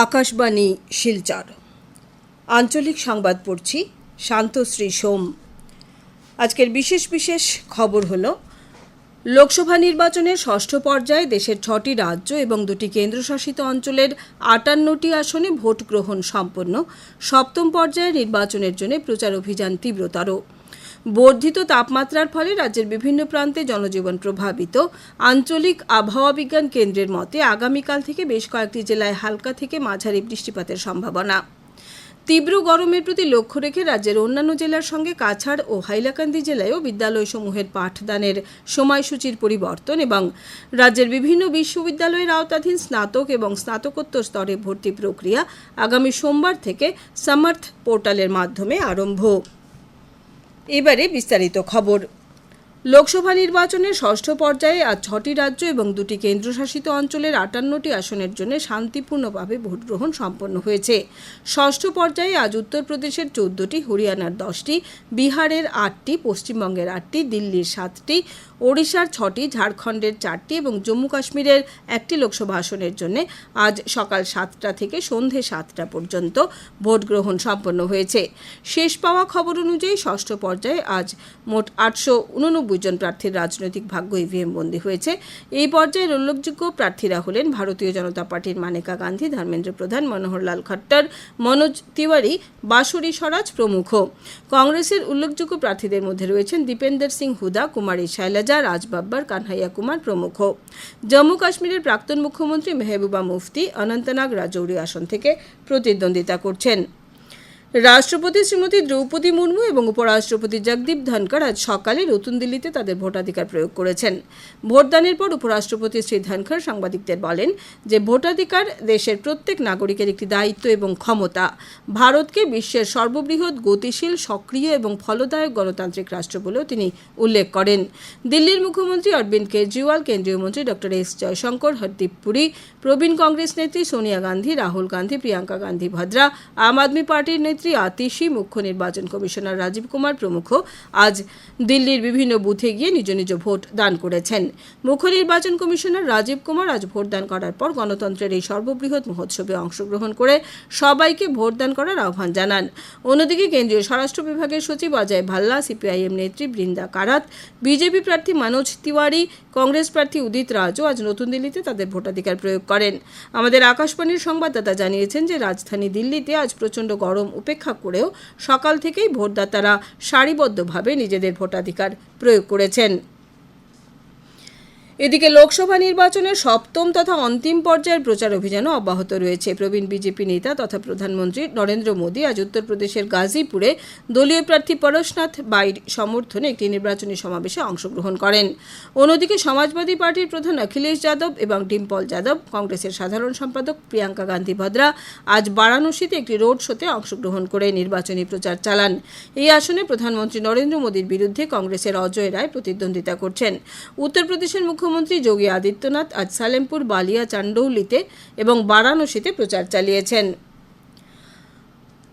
আকাশবাণী, শিলচর। আঞ্চলিক সংবাদ পড়ছি শান্তশ্রী সোম। আজকের বিশেষ বিশেষ খবর হলো, লোকসভা নির্বাচনের ষষ্ঠ পর্যায়ে দেশের ছটি রাজ্য এবং দুটি কেন্দ্রশাসিত অঞ্চলের আটান্নটি আসনে ভোট গ্রহণ সম্পন্ন সপ্তম পর্যায়ে নির্বাচনের জন্য প্রচার অভিযান তীব্রতর। বর্ধিত তাপমাত্রার ফলে রাজ্যের বিভিন্ন প্রান্তে জনজীবন প্রভাবিত। আঞ্চলিক আবহাওয়া বিজ্ঞান কেন্দ্রের মতে, আগামীকাল থেকে বেশ কয়েকটি জেলায় হালকা থেকে মাঝারি বৃষ্টিপাতের সম্ভাবনা। তীব্র গরমের প্রতি লক্ষ্য রেখে রাজ্যের অন্যান্য জেলার সঙ্গে কাছাড় ও হাইলাকান্দি জেলায়ও বিদ্যালয়সমূহের পাঠদানের সময়সূচির পরিবর্তন এবং রাজ্যের বিভিন্ন বিশ্ববিদ্যালয়ের আওতাধীন স্নাতক এবং স্নাতকোত্তর স্তরে ভর্তি প্রক্রিয়া আগামী সোমবার থেকে সামার্থ পোর্টালের মাধ্যমে আরম্ভ। এবারে বিস্তারিত খবর। লোকসভা নির্বাচনের ষষ্ঠ পর্যায়ে আজ ছটি রাজ্য এবং দুটি কেন্দ্রশাসিত অঞ্চলের আটান্নটি আসনের জন্য শান্তিপূর্ণভাবে ভোটগ্রহণ সম্পন্ন হয়েছে। ষষ্ঠ পর্যায়ে আজ উত্তরপ্রদেশের চোদ্দটি, হরিয়ানার দশটি, বিহারের আটটি, পশ্চিমবঙ্গের আটটি, দিল্লির সাতটি ওড়িশার ছটি, ঝাড়খণ্ডের চারটি এবং জম্মু কাশ্মীরের একটি লোকসভা আসনের জন্য আজ সকাল সাতটা থেকে সন্ধে সাতটা পর্যন্ত ভোট গ্রহণ সম্পন্ন হয়েছে। শেষ পাওয়া খবর অনুযায়ী ষষ্ঠ পর্যায়ে আজ মোট আটশো উননব্বই জন প্রার্থীর রাজনৈতিক ভাগ্য ইভিএম বন্দী হয়েছে। এই পর্যায়ের উল্লেখযোগ্য প্রার্থীরা হলেন ভারতীয় জনতা পার্টির মানেকা গান্ধী, ধর্মেন্দ্র প্রধান, মনোহরলাল খট্টর, মনোজ তিওয়ারি বাসুরি স্বরাজ প্রমুখ। কংগ্রেসের উল্লেখযোগ্য প্রার্থীদের মধ্যে রয়েছেন দীপেন্দর সিং হুদা, কুমারী শৈলজা রাজ বাব্বর কানহাইয়া কুমার প্রমুখ। জম্মু কাশ্মীরের প্রাক্তন মুখ্যমন্ত্রী মেহবুবা মুফতি অনন্তনাগ রাজৌরি আসন থেকে প্রতিদ্বন্দ্বিতা করছেন। রাষ্ট্রপতি শ্রীমতী দ্রৌপদী মুর্মু এবং উপরাষ্ট্রপতি জগদীপ ধনকর আজ সকালে নতুন দিল্লিতে তাদের ভোটাধিকার প্রয়োগ করেছেন। ভোটদানের পর উপরাষ্ট্রপতি শ্রী ধনখড় সাংবাদিকদের বলেন যে ভোটাধিকার দেশের প্রত্যেক নাগরিকের একটি দায়িত্ব এবং ক্ষমতা। ভারতকে বিশ্বের সর্ববৃহৎ গতিশীল, সক্রিয় এবং ফলদায়ক গণতান্ত্রিক রাষ্ট্র বলেও তিনি উল্লেখ করেন। দিল্লির মুখ্যমন্ত্রী অরবিন্দ কেজরিওয়াল, কেন্দ্রীয় মন্ত্রী ডক্টর এস জয়শঙ্কর, হরদীপ পুরী, প্রবীণ কংগ্রেস নেত্রী সোনিয়া গান্ধী, রাহুল গান্ধী, প্রিয়াঙ্কা গান্ধী ভদ্রা, আম আদমি পার্টির নেত্রী আতিশি মুখ্য নির্বাচন কমিশনার রাজীব কুমার প্রমুখ আজ দিল্লির বিভিন্ন বুথে গিয়ে নিজ নিজ ভোট দান করেছেন। মুখ্য নির্বাচন কমিশনার রাজীব কুমার আজ ভোটদান করার পর গণতন্ত্রের এই সর্ববৃহৎ মহোৎসবে অংশগ্রহণ করে সবাইকে ভোটদান করার আহ্বান জানান। অন্যদিকে কেন্দ্রীয় স্বরাষ্ট্র বিভাগের সচিব অজয় ভাল্লা, সিপিআইএম নেত্রী বৃন্দা কারাত, বিজেপি প্রার্থী মানোজ তিওয়ারি, কংগ্রেস প্রার্থী উদিত রাজও আজ নতুন দিল্লিতে তাদের ভোটাধিকার প্রয়োগ করেন। আমাদের আকাশবাণীর সংবাদদাতা জানিয়েছেন যে রাজধানী দিল্লিতে আজ প্রচণ্ড গরম উপেক্ষা করেও সকাল থেকেই ভোটদাতারা সারিবদ্ধভাবে নিজেদের ভোটাধিকার প্রয়োগ করেছেন। এদিকে লোকসভা নির্বাচনের সপ্তম তথা অন্তিম পর্যায়ের প্রচার অভিযানও অব্যাহত রয়েছে। প্রবীণ বিজেপি নেতা তথা প্রধানমন্ত্রী নরেন্দ্র মোদী আজ উত্তরপ্রদেশের গাজীপুরে দলীয় প্রার্থী পরশনাথ বাইর সমর্থনে একটি নির্বাচনী সমাবেশে অংশগ্রহণ করেন। অন্যদিকে সমাজবাদী পার্টির প্রধান অখিলেশ যাদব এবং ডিম্পল যাদব, কংগ্রেসের সাধারণ সম্পাদক প্রিয়াঙ্কা গান্ধী ভদ্রা আজ বারাণসীতে একটি রোড শোতে অংশগ্রহণ করে নির্বাচনী প্রচার চালান। এই আসনে প্রধানমন্ত্রী নরেন্দ্র মোদীর বিরুদ্ধে কংগ্রেসের অজয় রায় প্রতিদ্বন্দ্বিতা করছেন। উত্তরপ্রদেশের মুখ্যমন্ত্রী যোগী আদিত্যনাথ আজ সালেমপুর বালিয়া চান্ডৌলিতে এবং বারাণসীতে প্রচার চালিয়েছেন।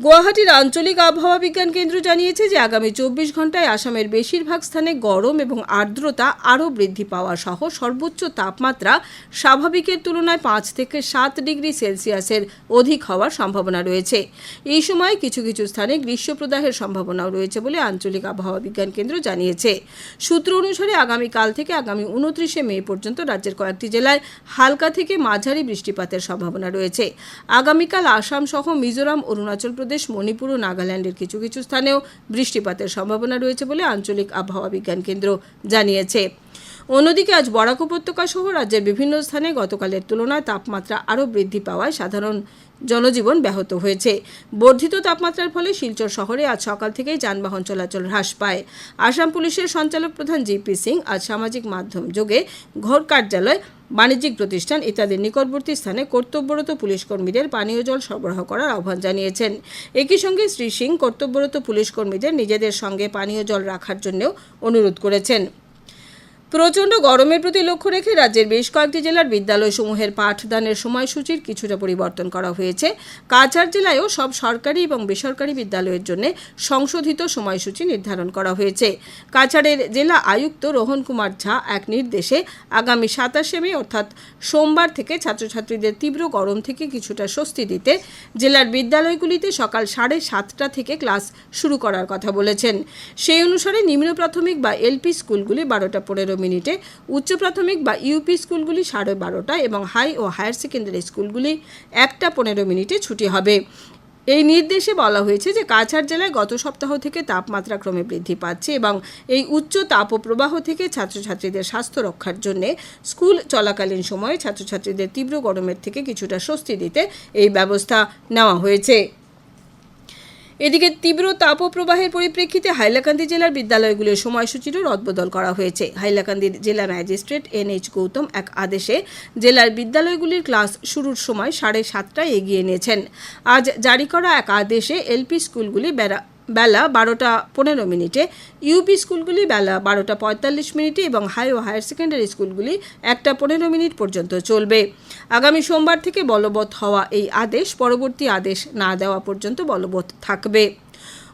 গুয়াহাটির আঞ্চলিক আবহাওয়া বিজ্ঞান কেন্দ্র জানিয়েছে যে আগামী চব্বিশ ঘন্টায় আসামের বেশিরভাগ স্থানে গরম এবং আর্দ্রতা আরও বৃদ্ধি পাওয়া সহ সর্বোচ্চ তাপমাত্রা স্বাভাবিকের তুলনায় পাঁচ থেকে সাত ডিগ্রি সেলসিয়াসের অধিক হওয়ার সম্ভাবনা রয়েছে। এই সময় কিছু কিছু স্থানে গ্রীষ্মপ্রদাহের সম্ভাবনাও রয়েছে বলে আঞ্চলিক আবহাওয়া বিজ্ঞান কেন্দ্র জানিয়েছে। সূত্র অনুসারে আগামীকাল থেকে আগামী উনত্রিশে মে পর্যন্ত রাজ্যের কয়েকটি জেলায় হালকা থেকে মাঝারি বৃষ্টিপাতের সম্ভাবনা রয়েছে। আগামীকাল আসাম সহ মিজোরাম, অরুণাচল প্রদেশ, মণিপুর ও নাগাল্যান্ডের কিছু কিছু স্থানেও বৃষ্টিপাতের সম্ভাবনা রয়েছে বলে আঞ্চলিক আবহাওয়া বিজ্ঞান কেন্দ্র জানিয়েছে। অন্যদিকে আজ বরাক উপত্যকা সহ রাজ্যের বিভিন্ন স্থানে গতকালের তুলনায় তাপমাত্রা আরও বৃদ্ধি পাওয়ায় সাধারণ জনজীবন ব্যাহত হয়েছে। বর্ধিত তাপমাত্রার ফলে শিলচর শহরে আজ সকাল থেকেই যানবাহন চলাচল হ্রাস পায়। আসাম পুলিশের সঞ্চালক প্রধান জিপি সিং আজ সামাজিক মাধ্যম যোগে ঘর কার্যালয়, বাণিজ্যিক প্রতিষ্ঠান ইত্যাদির নিকটবর্তী স্থানে কর্তব্যরত পুলিশ কর্মীদের পানীয় জল সরবরাহ করার আহ্বান জানিয়েছেন। একই সঙ্গে শ্রী সিং কর্তব্যরত পুলিশ কর্মীদের নিজেদের সঙ্গে পানীয় জল রাখার জন্যও অনুরোধ করেছেন। প্রচণ্ড গরমের প্রতি লক্ষ্য রেখে রাজ্যের বেশ কয়েকটি জেলার বিদ্যালয়সমূহের পাঠদানের সময়সূচির কিছুটা পরিবর্তন করা হয়েছে। কাছাড় জেলায়ও সব সরকারি এবং বেসরকারি বিদ্যালয়ের জন্য সংশোধিত সময়সূচি নির্ধারণ করা হয়েছে। কাছাড়ের জেলা আয়ুক্ত রোহন কুমার ঝা এক নির্দেশে আগামী সাতাশে মে, অর্থাৎ সোমবার থেকে ছাত্রছাত্রীদের তীব্র গরম থেকে কিছুটা স্বস্তি দিতে জেলার বিদ্যালয়গুলিতে সকাল সাড়ে সাতটা থেকে ক্লাস শুরু করার কথা বলেছেন। সেই অনুসারে নিম্ন প্রাথমিক বা এলপি স্কুলগুলি বারোটা পনেরো মিনিটে উচ্চ প্রাথমিক বা ইউপি স্কুলগুলি সাড়ে বারোটা এবং হাই ও হায়ার সেকেন্ডারি স্কুলগুলি একটা পনেরো মিনিটে ছুটি হবে। এই নির্দেশে বলা হয়েছে যে কাছাড় জেলায় গত সপ্তাহ থেকে তাপমাত্রা ক্রমে বৃদ্ধি পাচ্ছে এবং এই উচ্চ তাপপ্রবাহ থেকে ছাত্রছাত্রীদের স্বাস্থ্য রক্ষার জন্য স্কুল চলাকালীন সময়ে ছাত্রছাত্রীদের তীব্র গরমের থেকে কিছুটা স্বস্তি দিতে এই ব্যবস্থা নেওয়া হয়েছে। এদিকে তীব্র তাপপ্রবাহের পরিপ্রেক্ষিতে হাইলাকান্দি জেলার বিদ্যালয়গুলোর সময়সূচিরও রদবদল করা হয়েছে। হাইলাকান্দি জেলা ম্যাজিস্ট্রেট এন এইচ গৌতম এক আদেশে জেলার বিদ্যালয়গুলির ক্লাস শুরুর সময় সাড়ে সাতটায় এগিয়ে নিয়েছেন। আজ জারি করা এক আদেশে এলপি স্কুলগুলি বেড়া বেলা বারোটা পনেরো মিনিটে। ইউপি স্কুলগুলি বেলা বারোটা পঁয়তাল্লিশ মিনিটে এবং হাই ও হায়ার সেকেন্ডারি স্কুলগুলি একটা পনেরো মিনিট পর্যন্ত চলবে। আগামী সোমবার থেকে বলবৎ হওয়া এই আদেশ, পরবর্তী আদেশ না দেওয়া পর্যন্ত বলবৎ থাকবে।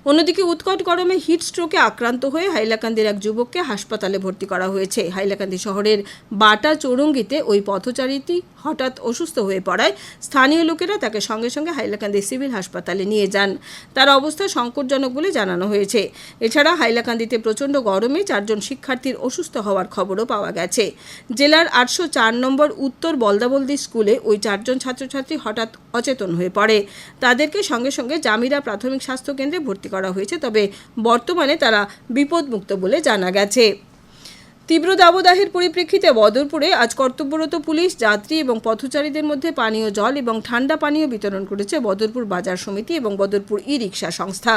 অন্যদিকে উৎকট গরমে হিট স্ট্রোকে আক্রান্ত হয়ে হাইলাকান্দির এক যুবককে হাসপাতালে ভর্তি করা হয়েছে। হাইলাকান্দি শহরের বাটা চৌরঙ্গিতে ওই পথচারীটি হঠাৎ অসুস্থ হয়ে পড়ায়। স্থানীয় লোকেরা তাকে সঙ্গে সঙ্গে হাইলাকান্দি সিভিল হাসপাতালে নিয়ে যান। তার অবস্থা সংকটজনক বলে জানানো হয়েছে। এছাড়া হাইলাকান্দিতে প্রচণ্ড গরমে চারজন শিক্ষার্থীর অসুস্থ হওয়ার খবরও পাওয়া গেছে। জেলার আটশো চার নম্বর উত্তর বলদাবলদি স্কুলে ওই চারজন ছাত্রছাত্রী হঠাৎ অচেতন হয়ে পড়ে। তাদেরকে সঙ্গে সঙ্গে জামিরা প্রাথমিক স্বাস্থ্য কেন্দ্রে ভর্তি করা হয়েছে, তবে বর্তমানে তারা বিপদমুক্ত বলে জানা গেছে। তীব্র দাবদাহের পরিপ্রেক্ষিতে বদরপুরে আজ কর্তব্যরত পুলিশ, যাত্রী এবং পথচারীদের মধ্যে পানীয় জল এবং ঠান্ডা পানীয় বিতরণ করেছে বদরপুর বাজার সমিতি এবং বদরপুর ই রিক্সা সংস্থা।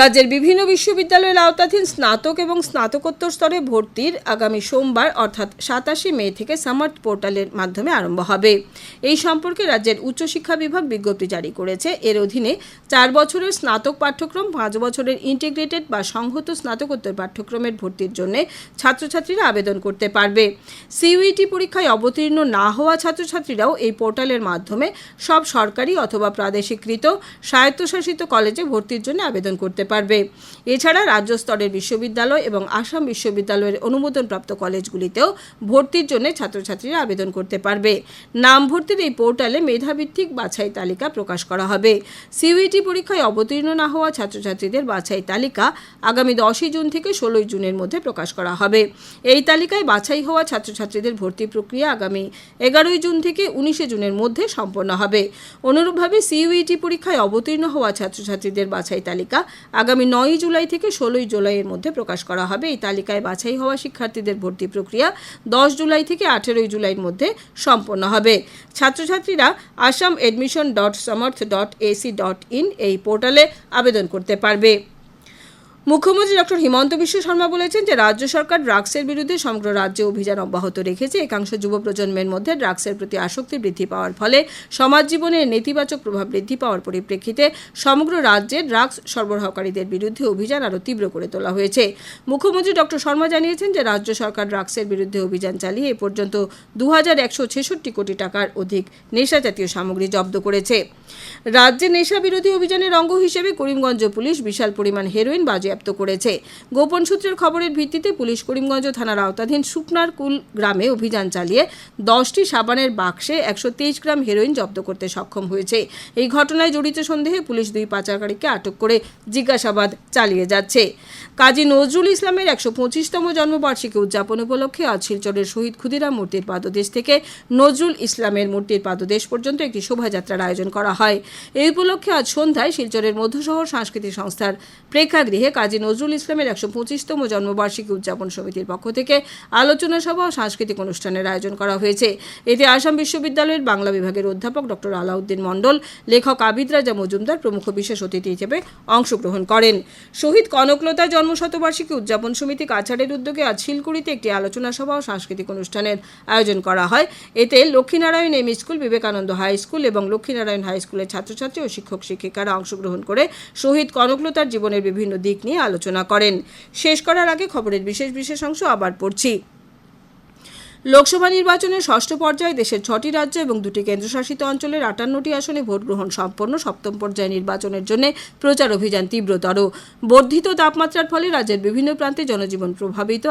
রাজ্যের বিভিন্ন বিশ্ববিদ্যালয়ের আওতাধীন স্নাতক এবং স্নাতকোত্তর স্তরে ভর্তির আগামী সোমবার, অর্থাৎ সাতাশে মে থেকে সামার্ট পোর্টালের মাধ্যমে আরম্ভ হবে। এই সম্পর্কে রাজ্যের উচ্চশিক্ষা বিভাগ বিজ্ঞপ্তি জারি করেছে। এর অধীনে চার বছরের স্নাতক পাঠ্যক্রম, পাঁচ বছরের ইন্টিগ্রেটেড বা সংহত স্নাতকোত্তর পাঠ্যক্রমের ভর্তির জন্য ছাত্রছাত্রীরা আবেদন করতে পারবে। সিইউইটি পরীক্ষায় অবতীর্ণ না হওয়া ছাত্রছাত্রীরাও এই পোর্টালের মাধ্যমে সব সরকারি অথবা প্রাদেশিকৃত স্বায়ত্তশাসিত কলেজে ভর্তির জন্য আবেদন করতে পারবে। এছাড়া রাজ্য স্তরের বিশ্ববিদ্যালয় এবং আসাম বিশ্ববিদ্যালয়ের অনুমোদনপ্রাপ্ত কলেজগুলিতেও ভর্তির জন্য ছাত্রছাত্রীরা আবেদন করতে পারবে। নাম ভর্তির এই পোর্টালে মেধাভিত্তিক বাছাই তালিকা প্রকাশ করা হবে। সিইউইটি পরীক্ষায় অবতীর্ণ না হওয়া ছাত্রছাত্রীদের বাছাই তালিকা আগামী দশই জুন থেকে ষোলোই জুনের মধ্যে প্রকাশ করা হবে। এই তালিকায় বাছাই হওয়া ছাত্রছাত্রীদের ভর্তি প্রক্রিয়া আগামী এগারোই জুন থেকে উনিশে জুনের মধ্যে সম্পন্ন হবে। অনুরূপভাবে সিইউইটি পরীক্ষায় অবতীর্ণ হওয়া ছাত্রছাত্রীদের বাছাই তালিকা আগামী নয়ই জুলাই থেকে ষোলোই জুলাইয়ের মধ্যে প্রকাশ করা হবে। এই তালিকায় বাছাই হওয়া শিক্ষার্থীদের ভর্তি প্রক্রিয়া দশ জুলাই থেকে আঠেরোই জুলাইয়ের মধ্যে সম্পন্ন হবে। ছাত্রছাত্রীরা Assam admission dot Samarth dot AC dot in এই পোর্টালে আবেদন করতে পারবে। মুখ্যমন্ত্রী ডক্টর হিমন্ত বিশ্ব শর্মা বলেছেন যে রাজ্য সরকার ড্রাগসের বিরুদ্ধে সমগ্র রাজ্যে অভিযান অব্যাহত রেখেছে। একাংশ যুব প্রজন্মের মধ্যে ড্রাগসের প্রতি আসক্তি বৃদ্ধি পাওয়ার ফলে সমাজ জীবনে নেতিবাচক প্রভাব বৃদ্ধি পাওয়ার পরিপ্রেক্ষিতে সমগ্র রাজ্যে ড্রাগস সরবরাহকারীদের বিরুদ্ধে অভিযান আরও তীব্র করে তোলা হয়েছে। মুখ্যমন্ত্রী ডক্টর শর্মা জানিয়েছেন যে রাজ্য সরকার ড্রাগসের বিরুদ্ধে অভিযান চালিয়ে এ পর্যন্ত দু হাজার একশো ছেষট্টি কোটি টাকার অধিক নেশা জাতীয় সামগ্রী জব্দ করেছে। রাজ্যে নেশা বিরোধী অভিযানের অঙ্গ হিসেবে করিমগঞ্জ পুলিশ বিশাল পরিমাণ হেরোইন বাজেয়াপ্ত করেছে। গোপন সূত্রের খবরের ভিত্তিতে পুলিশ করিমগঞ্জ থানার আওতাধীন শুকনার কুল গ্রামে অভিযান চালিয়ে দশটি সাবানের বাক্সে একশো তেইশ গ্রাম হেরোইন জব্দ করতে সক্ষম হয়েছে। এই ঘটনায় জড়িত সন্দেহে পুলিশ দুই পাচারকারীকে আটক করে জিজ্ঞাসাবাদ চালিয়ে যাচ্ছে। কাজী নজরুল ইসলামের একশো পঁচিশতম জন্মবার্ষিকী উদযাপন উপলক্ষে আজ শিলচরের শহীদ ক্ষুদিরাম মূর্তির পাদদেশ থেকে নজরুল ইসলামের মূর্তির পাদদেশ পর্যন্ত একটি শোভাযাত্রার আয়োজন করা হয়। এই উপলক্ষে আজ সন্ধ্যায় শিলচরের মধ্যশহর সাংস্কৃতিক সংস্থার প্রেক্ষাগৃহে কাজী নজরুল ইসলামের একশো পঁচিশতম জন্মবার্ষিকী উদযাপন সমিতির পক্ষ থেকে আলোচনা সভা ও সাংস্কৃতিক অনুষ্ঠানের আয়োজন করা হয়েছে। এতে আসাম বিশ্ববিদ্যালয়ের বাংলা বিভাগের অধ্যাপক ডক্টর আলাউদ্দিন মণ্ডল, লেখক আবিদ রাজা মজুমদার প্রমুখ বিশেষ অতিথি হিসেবে অংশগ্রহণ করেন। শহীদ কনকলতা জন্মশতবার্ষিকী উদযাপন সমিতি কাছাড়ের উদ্যোগে আজ শিলকুড়িতে একটি আলোচনা সভা ও সাংস্কৃতিক অনুষ্ঠানের আয়োজন করা হয়। এতে Lakshminarayan M school, Vivekananda high school এবং লক্ষ্মীনারায়ণ হাই স্কুলের ছাত্রছাত্রী ও শিক্ষক শিক্ষিকারা অংশগ্রহণ করে শহীদ কনকলতার জীবনের বিভিন্ন দিক নিয়ে আলোচনা করেন। শেষ করার আগে খবরের বিশেষ বিশেষ অংশ আবার পড়ছি। লোকসভা নির্বাচনের ষষ্ঠ পর্যায়ে দেশের ছটি রাজ্য এবং দুটি কেন্দ্রশাসিত অঞ্চলের আটান্নটি আসনে ভোট গ্রহণ সম্পন্ন সপ্তম পর্যায়ে নির্বাচনের জন্য প্রচার অভিযান তীব্রতর। বর্ধিত তাপমাত্রার ফলে রাজ্যের বিভিন্ন প্রান্তে জনজীবন প্রভাবিত।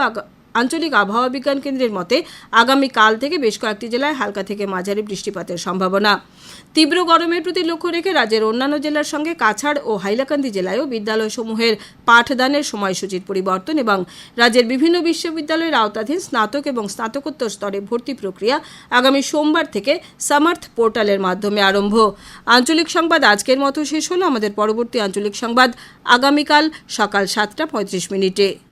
আঞ্চলিক আবহাওয়া বিজ্ঞান কেন্দ্রের মতে, আগামী কাল থেকে বেশ কয়েকটি জেলায় হালকা থেকে মাঝারি বৃষ্টিপাতের সম্ভাবনা। তীব্র গরমের প্রতি লক্ষ্য রেখে রাজ্যের অন্যান্য জেলার সঙ্গে কাছাড় ও হাইলাকান্দি জেলায়ও বিদ্যালয়সমূহের পাঠদানের সময়সূচির পরিবর্তন এবং রাজ্যের বিভিন্ন বিশ্ববিদ্যালয়ের আওতাধীন স্নাতক এবং স্নাতকোত্তর স্তরে ভর্তি প্রক্রিয়া আগামী সোমবার থেকে সামার্থ পোর্টালের মাধ্যমে আরম্ভ। আঞ্চলিক সংবাদ আজকের মতো শেষ হলো। আমাদের পরবর্তী আঞ্চলিক সংবাদ আগামীকাল সকাল সাতটা পঁয়ত্রিশ মিনিটে।